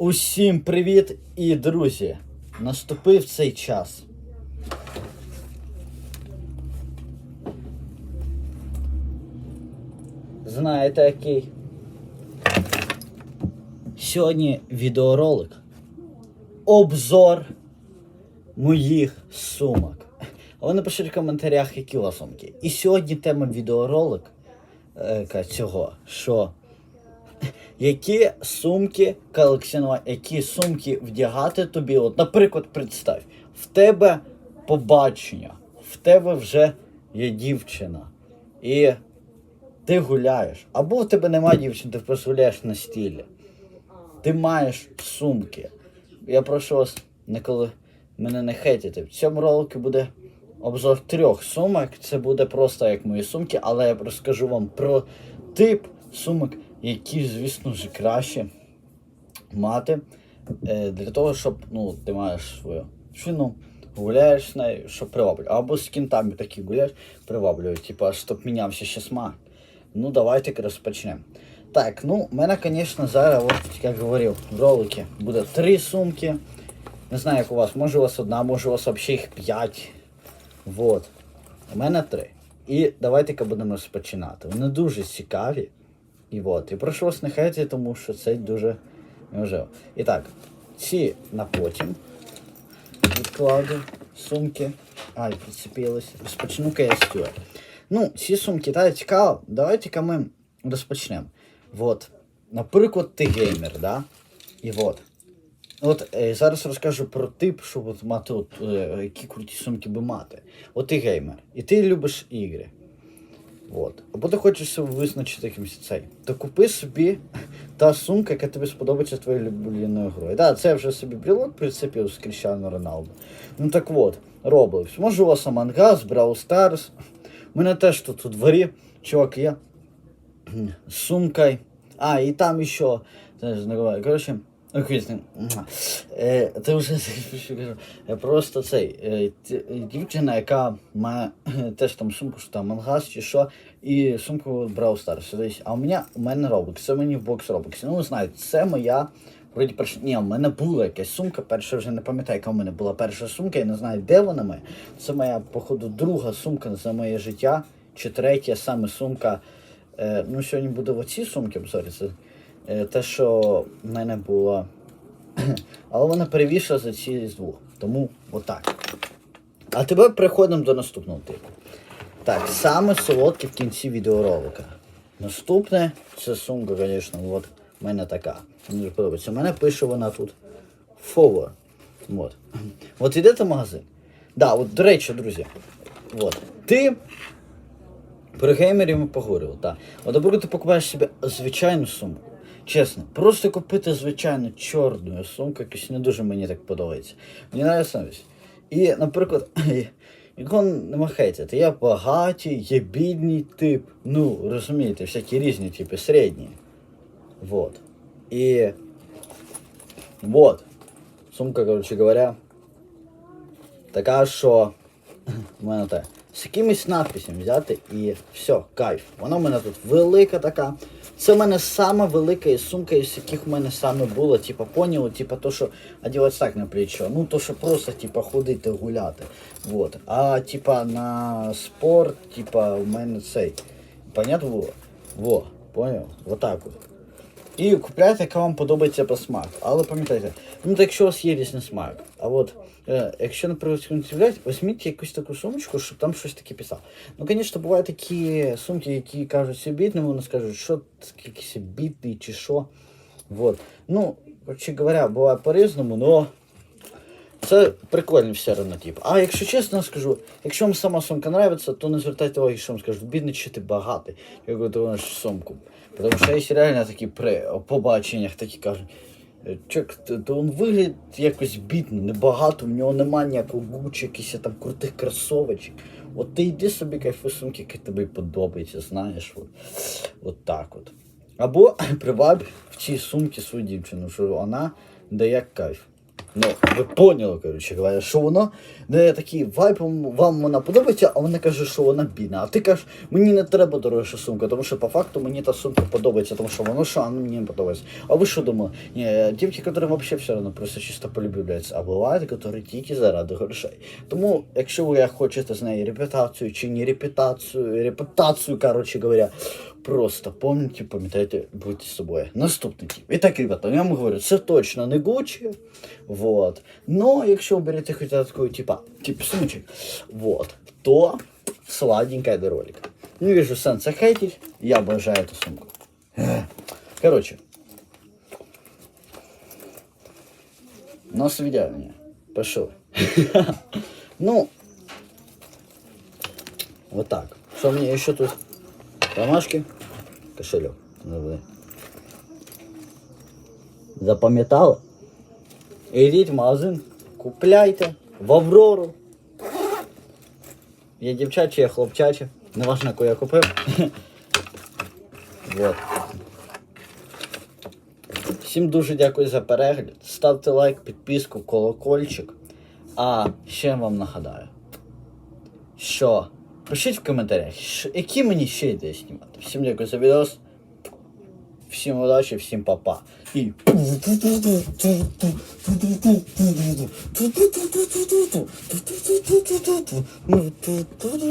Усім привіт і друзі! Наступив цей час. Знаєте який? Сьогодні відеоролик. Обзор моїх сумок. А ви напишіть в коментарях, які у вас сумки. І сьогодні тема відеоролик е, цього, що які сумки колекціонувати, які сумки вдягати тобі. От, наприклад, представь, в тебе побачення, в тебе вже є дівчина. І ти гуляєш. Або в тебе немає дівчини, ти просто гуляєш на стілі. Ти маєш сумки. Я прошу вас ніколи мене не хейтити. В цьому ролику буде обзор трьох сумок. Це буде просто як мої сумки, але я розкажу вам про тип сумок, які, звісно ж, краще мати е, для того, щоб ну, ти маєш свою шину, гуляєш з нею, щоб приваблювати. Або з кінтами такі гуляєш, приваблюють, типа, щоб мінявся ще смак. Ну, давайте розпочнемо. Так, ну, у мене, звісно, зараз, от, як говорив, в роликі буде три сумки. Не знаю, як у вас, може у вас одна, може у вас взагалі їх п'ять. Вот. У мене три. І давайте будемо розпочинати. Вони дуже цікаві. І от. І прошу вас не хайте, тому що це дуже важливо. І так, ці на потім відкладу сумки. Ай, прицепились. Розпочну-ка. Ну, ці сумки, так, цікаво. Давайте-ка ми розпочнемо. Вот. Наприклад, ти геймер, да? І от. От е, зараз розкажу про тип, щоб от мати от, е, які круті сумки би мати. От ти геймер, і ти любиш ігри. От. Або ти хочеш визначити якимось цей. То купи собі та сумка, яка тобі сподобається твоєю улюбленою грою. Да, це вже собі брілок прицепив з Кріщану Роналду. Ну так от, Roblox. Може у вас Us, Brawl Stars. У мене теж тут у дворі, чувак, є з сумкою. А, і там ще. Коротше, Е, Ти вже кажу. Е, Просто цей е, дівчина, яка має е, теж там сумку, що там мангас чи що, і сумку Brawl Stars. А у мене у мене Roblox, це мені в бокс Roblox. Ну, ви знаєте, це моя. Вроді перша. Ні, у мене була якась сумка, перша вже не пам'ятаю, яка у мене була перша сумка, я не знаю, де вона моя. Це моя, походу, друга сумка за моє життя, чи третя саме сумка. Е, ну, сьогодні буде в оцій сумці обзорі. Е, те, що в мене було. Але вона перевішила за ці з двох. Тому отак. А тепер переходимо до наступного типу. Так, саме солодке в кінці відеоролика. Наступне це сумка, звісно, от в мене така. Мені дуже подобається. У мене пише вона тут Forward. От. От йдете в магазин. Да, от, до речі, друзі. От. Ти про геймерів ми поговорили. От, наприклад, ти покупаєш собі звичайну сумку. Чесно, просто купити звичайну чорну сумку, якось не дуже мені так подобається. Мені нравиться навіть. І, наприклад, якого нема хейтити, є багатий, є бідний тип. Ну, розумієте, всякі різні типи, середні. Вот. І. Вот. Сумка, коротше говоря, така, що в мене так. З якимось надписями взяти і все, кайф. Вона в мене тут велика така. Це в мене сама велика сумка, із яких в мене саме було, типа, поняли, типа то, що одягати так на плечо. Ну, то, що просто, типа, ходити, гуляти. Вот. А типа на спорт, типа, у мене цей. Понятно? Во, поняв? Отак от. І купляйте, яка вам подобається по смаку. Але пам'ятайте, ну так якщо у вас є різний смак. А от е, якщо, наприклад, купляти, візьміть якусь таку сумочку, щоб там щось таке писав. Ну, звісно, бувають такі сумки, які кажуть собі бідним, вони скажуть, що якийсь бідний чи що. Вот. Ну, коротше говоря, буває по-різному, но це прикольний все одно тип. А якщо чесно скажу, якщо вам сама сумка нравиться, то не звертайте уваги, що вам скажуть, бідний чи ти багатий, як ти маєш сумку. Тому що є реально такі при побаченнях такі кажуть. «Е, Чек, то він виглядає якось бідно, небагато, в нього немає ніякого гучі, якихось там крутих кросовочок. От ти йди собі кайфуй сумки, які тобі подобається, знаєш. От, от так от. Або приваб в цій сумці свою дівчину, що вона дає кайф. Ну, ви поняли, коротше говоря, що воно не такий вайб, вам вона подобається, а вона каже, що вона бідна. А ти кажеш, мені не треба дорожча сумка, тому що по факту мені та сумка подобається, тому що воно що, а мені не подобається. А ви що думали? Дівки, які вообще все одно просто чисто полюбляються, а бувають, які тільки заради грошей. Тому, якщо ви хочете з неї репутацію чи не репутацію, репутацію, коротше говоря, Просто помните, пам'ятайте, будьте собою. Наступний тип. І так, ребята, я вам говорю, це точно не Gucci, вот. Но якщо ви берете хоч такой типа, тип сумочек, вот, то сладенькая до ролика. Не вижу сенса хейтить, я обожаю эту сумку. Короче. На свидание. Пошел. Ну, вот так. Что мне еще тут? Ромашки, Забули. Запам'ятали? Ідіть в магазин, купляйте в Аврору. Є дівчачі, є хлопчачі. Неважно, яку я купив. вот. Всім дуже дякую за перегляд. Ставте лайк, підписку, колокольчик. А ще вам нагадаю, що пишіть в коментарях, що- які мені ще ідеї знімати. Всім дякую за відео. Всім удачі, всім па-па. І.